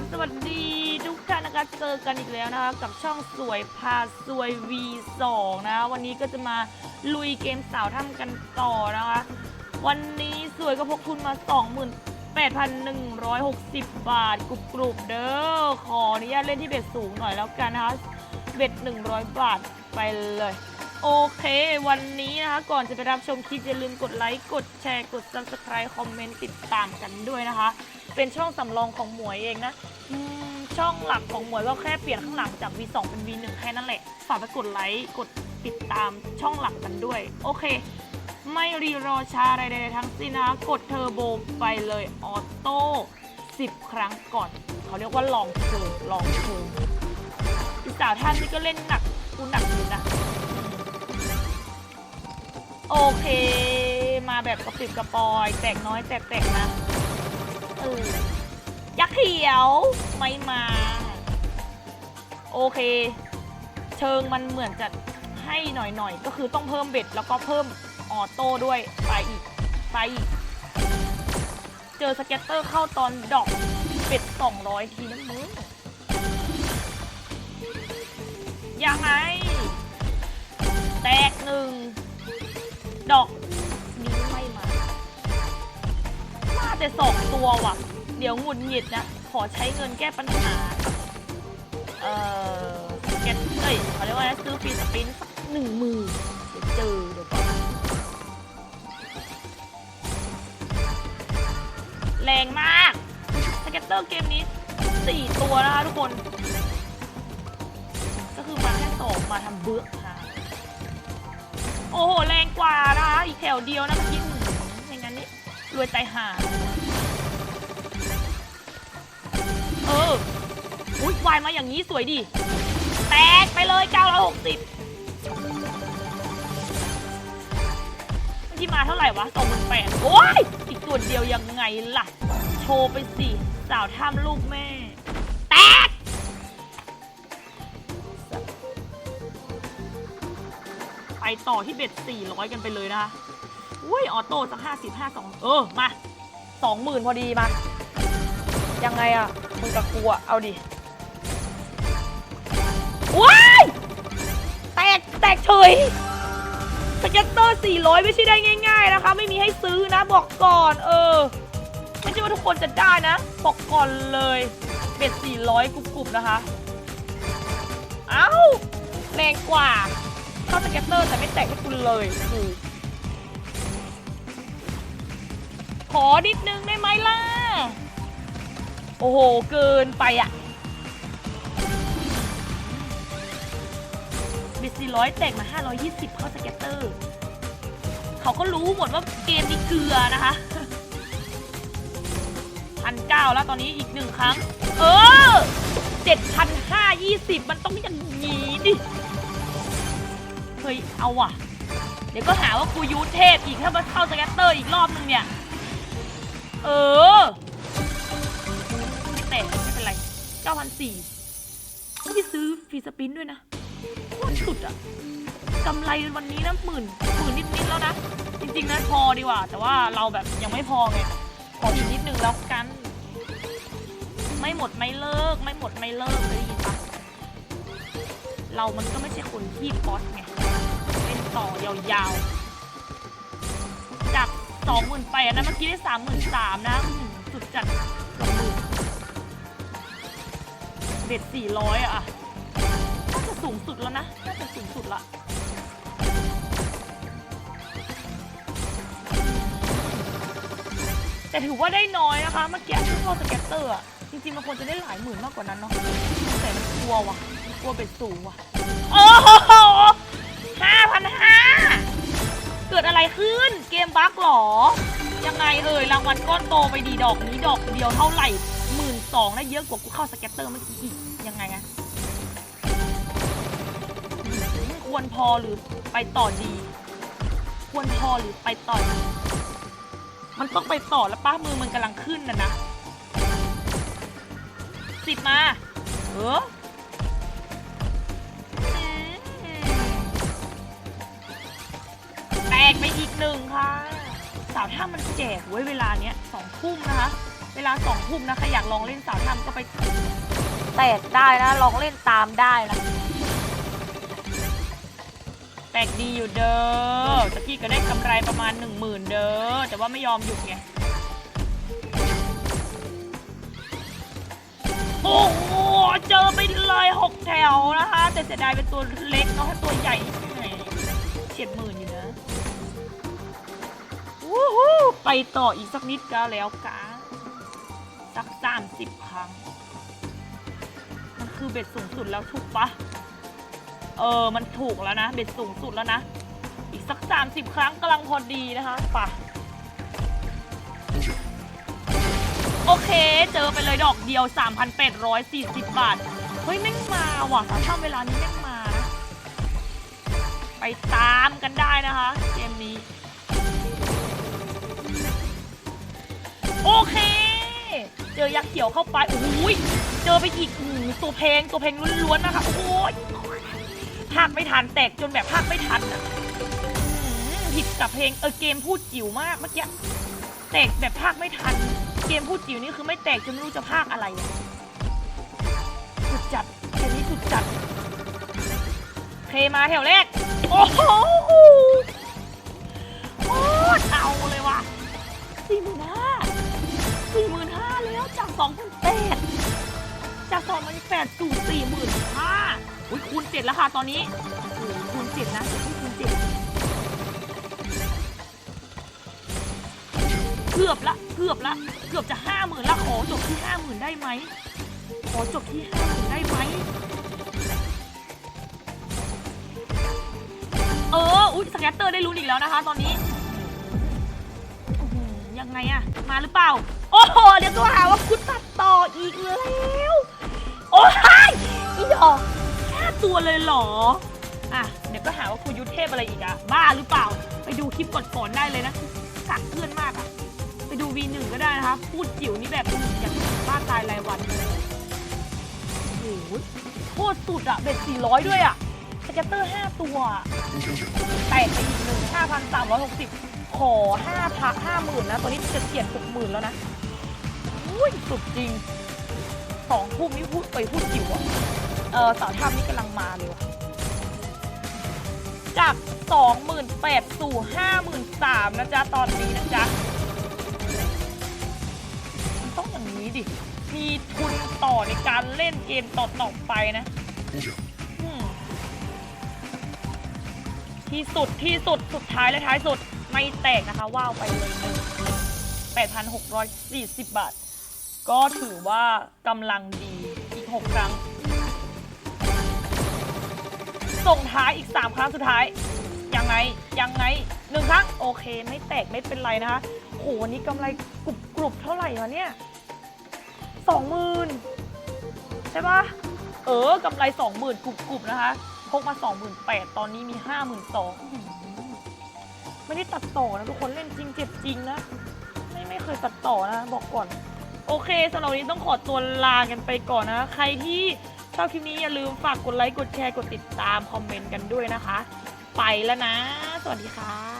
บสวัสดีทุกท่านนะคะเจอกันอีกแล้วนะคะ กับช่องสวยพาสวย V2 นะะวันนี้ก็จะมาลุยเกมสาวถ้ำกันต่อนะคะ วันนี้สวยก็พกทุนมา 28,160 บาทกรุบกรุบๆเด้อขออนุญาตเล่นที่เบ็ดสูงหน่อยแล้วกันนะคะ เบ็ด 100 บาทไปเลยโอเค วันนี้นะคะ ก่อนจะไปรับชมคลิปอย่าลืมกดไลค์ กดแชร์ กด subscribe คอมเมนต์ ติดตามกันด้วยนะคะ เป็นช่องสำรองของหมวยเองนะอืมช่องหลักของหมวยก็แค่เปลี่ยนข้างหลังจาก V2 เป็น V1 แค่นั้นแหละ ฝากไปกดไลค์กดติดตามช่องหลักกันด้วย โอเค ไม่รีรอช้าอะไรใดๆทั้งสิ้นนะกดเทอร์โบไปเลยออโต้10 ครั้งก่อน เขาเรียกว่าลองเชิงลองเชิงอีสาวท่านนี่ก็เล่นหนักกูหนักอยู่นะ โอเค มาแบบกระปิบกระปอย แตกน้อยแตกแตกนะ ยักษ์เขียวไม่มา โอเค เชิงมันเหมือนจะให้หน่อยๆ ก็คือต้องเพิ่มเบ็ดแล้วก็เพิ่มออโต้ด้วยไปอีกไปอีก เจอสเก็ตเตอร์เข้าตอนดอกเบ็ด200 ทีน้ำมือยังไง แต่สองตัวว่ะ เดี๋ยวหงุดหงิดนะ ขอใช้เงินแก้ปัญหา เอ่อแกนเอ้ยเขาเรียกว่าอะไรซื้อฟรีสปินสักหนึ่งหมือเดี๋ยวเจอเดี๋ยวก่อนแรงมากสเก็ตเตอร์เกมนี้สี่ตัวนะคะทุกคน ก็คือมาแค่สองมาทำเบื้อค่ะ โอ้โห แรงกว่านะคะอีกแถวเดียวนะเมื่อกี้ รวยใจหาเออ อุ้ยวายมาอย่างนี้สวยดิแตกไปเลย960เมื่อกี้มาเท่าไหร่วะ28,000โอ้ย อีกตัวเดียวยังไงล่ะ โชว์ไปสิสาวท่ามลูกแม่ แตก ไปต่อที่เบ็ด400กันไปเลยนะคะ อุ้ยออโต้สัก50 52เออ มา20,000พอดีมา ยังไงอะมึงกับกูอะเอาดิว้ายแตกแตกเฉยสเก็ตเตอร์ 400 ไม่ใช่ได้ง่าย ๆ นะคะ ไม่มีให้ซื้อนะบอกก่อน เออ ไม่ใช่ว่าทุกคนจะได้นะ บอกก่อนเลยเบ็ด 400 กรุบๆ นะคะ เอ้าแรงกว่าเข้าสเก็ตเตอร์แต่ไม่แตกให้คุณเลยดู ขอนิดนึงได้ไหมล่ะ โอ้โห เกินไปอะบิด400แตกมา 520 เข้าสเก็ตเตอร์ เขาก็รู้หมดว่าเกมนี้เกลือนะคะพันเก้าแล้วตอนนี้อีกหนึ่งครั้ง เออเจ็ดพันห้ายี่สิบมันต้องอย่างนี้ดิ เฮ้ย เอาว่ะ เดี๋ยวก็หาว่ากูยูเทพอีกถ้ามาเข้าสแกตเตอร์อีกรอบนึงเนี่ย เออไม่แตกไม่เป็นไร9,400ไม่ได้ซื้อฟรีสปินด้วยนะโคตรสุดอะกำไรวันนี้นะหมื่นหมื่นนิดๆแล้วนะ จริงๆนะพอดีกว่า แต่ว่าเราแบบยังไม่พอไงขออีกนิดนึงแล้วกัน ไม่หมดไม่เลิก ไม่หมดไม่เลิกเลยด้ยินปะเรามันก็ไม่ใช่คนที่ป๊อตไงเล่นต่อยาวๆ สองหมื่นแปดนะเมื่อกี้ได้สามหมื่นสามนะอื้อหือสุดจัดสองหมื่นเบ็ดสี่ร้อยอะน่าจะสูงสุดแล้วนะน่าจะสูงสุดละแต่ถือว่าได้น้อยนะคะเมื่อกี้ที่เข้าสเก็ตเตอร์อะจริงๆมันควรจะได้หลายหมื่นมากกว่านั้นเนาะแต่มันกลัวว่ะกลัวเบ็ดสูงว่ะโอ้โอะไรขึ้น เกมบั๊กหรอ ยังไงเอ่ยรางวัลก้อนโตไปดีดอกนี้ดอกเดียวเท่าไหร่หมื่นสองได้เยอะกว่ากูเข้าสเก็ตเตอร์เมื่อกี้อีกยังไงอะควรพอหรือไปต่อดี ควรพอหรือไปต่อดี มันต้องไปต่อแล้วป้ามือมันกำลังขึ้นนะนะสิบมา เออ กไปอีกหนึ่งค่ะ สาวถ้ามันแจกไว้เวลาเนี้ยสองทุ่มนะคะ เวลาสองทุ่มนะใครอยากลองเล่นสาวทำก็ไปแตกได้นะ ลองเล่นตามได้นะแตกดีอยู่เด้อตะกี้ก็ได้กำไรประมาณหนึ่งหมื่นเด้อ แต่ว่าไม่ยอมหยุดไง โอ้โห เจอไปเลยหกแถวนะคะ แต่เสียดายเป็นตัวเล็กเนาะถ้าตัวใหญ่นี่แหมเฉียดหมื่นอยู่ ไปต่ออีกสักนิดก็แล้วกาสักสามสิบครั้ง มันคือเบ็ดสูงสุดแล้วถูกปะเออ มันถูกแล้วนะ เบ็ดสูงสุดแล้วนะ อีกสักสามสิบครั้งกำลังพอดีนะคะป่ะโอเค เจอไปเลยดอกเดียว 3,840 บาท เฮ้ยแม่งมาว่ะถ้าทำเวลานี้แม่งมานะ ไปตามกันได้นะคะ เกมนี้ โอเค เจอยักษ์เขียวเข้าไปโอ้ยเจอไปอีกอู้หูตัวเพลงตัวเพลงล้วนๆนะคะโอ้ยภาคไม่ทันแตกจนแบบภาคไม่ทันอะผิดกับเพลงเออเกมพูดจิ๋วมากเมื่อกี้แตกแบบภาคไม่ทัน เกมพูดจิ๋วนี่คือไม่แตกจนไม่รู้จะภาคอะไรอะสุดจัดเกมนี้สุดจัดเคมาแถวแรก โอ้โหโอ้เอาเลยว่ะสี่หมื่นห้า จากสองพันแปดจากสองพันแปดสู่สี่หมื่นห้าอุ้ยคูณเจ็ดแล้วค่ะตอนนี้โอ้โหคูณเจ็ดนะคูณเจ็ดเกือบละเกือบละเกือบจะห้าหมื่นละขอจบที่ห้าหมื่นได้ไหมขอจบที่ห้าหมื่นได้ไหมเอออุ๊ยสแกตเตอร์ได้ลุ้นอีกแล้วนะคะ ตอนนี้ยังไงอะมาหรือเปล่า โอ้โห เดี๋ยวตัวหาว่าคุณตัดต่ออีกแล้ว โอ้ยอีดอกแค่ตัวเลยเหรอ อะ เดี๋ยวก็หาว่าคุณยุทธเทพอะไรอีกอะบ้าหรือเปล่า ไปดูคลิปก่อนๆได้เลยนะกักเพื่อนมากอะไปดู V1 ก็ได้นะคะ พูดจิ๋วนี่แบบอย่างบ้าตายรายวันเลยโอ้โหโคตรสุดอะเบ็ด400 ด้วยอะสเก็ตเตอร์ 5 ตัวแตกไปอีกหนึ่ง5,360 ขอ5พัก50,000นะตอนนี้จะเฉียด60,000 แล้วนะ ยสุดจริงสองทุ่มนี่พูดไปพูดจิ๋วอะเออสาวทำนี่กำลังมาเลยว่ะจาก 28,000สู่ 53,000นะจ๊ะ ตอนนี้นะจ๊ะ มันต้องอย่างนี้ดิ มีทุนต่อในการเล่นเกมต่อๆไปนะที่สุดที่สุดสุดท้ายและท้ายสุด ไม่แตกนะคะว่าวไปเลยหนึ่ง8,640 บาท ก็ถือว่ากำลังดีอีก 6 ครั้ง ส่งท้ายอีก 3 ครั้งสุดท้าย ยังไง ยังไงหนึ่งครั้ง โอเค ไม่แตกไม่เป็นไรนะคะโหวันนี้กำไรกรุบกรุบเท่าไหร่วะเนี่ยสองหมื่นใช่ปะเออกำไรสองหมื่นกรุบกรุบนะคะพกมาสองหมื่นแปดตอนนี้มีห้าหมื่นสองไม่ได้ตัดต่อนะทุกคนเล่นจริงเจ็บจริงนะไม่ไม่เคยตัดต่อนะบอกก่อน โอเคสำหรับวันนี้ต้องขอตัวลากันไปก่อนนะ ใครที่ชอบคลิปนี้อย่าลืมฝากกดไลค์ กดแชร์ กดติดตาม คอมเมนต์กันด้วยนะคะ ไปแล้วนะ สวัสดีค่ะ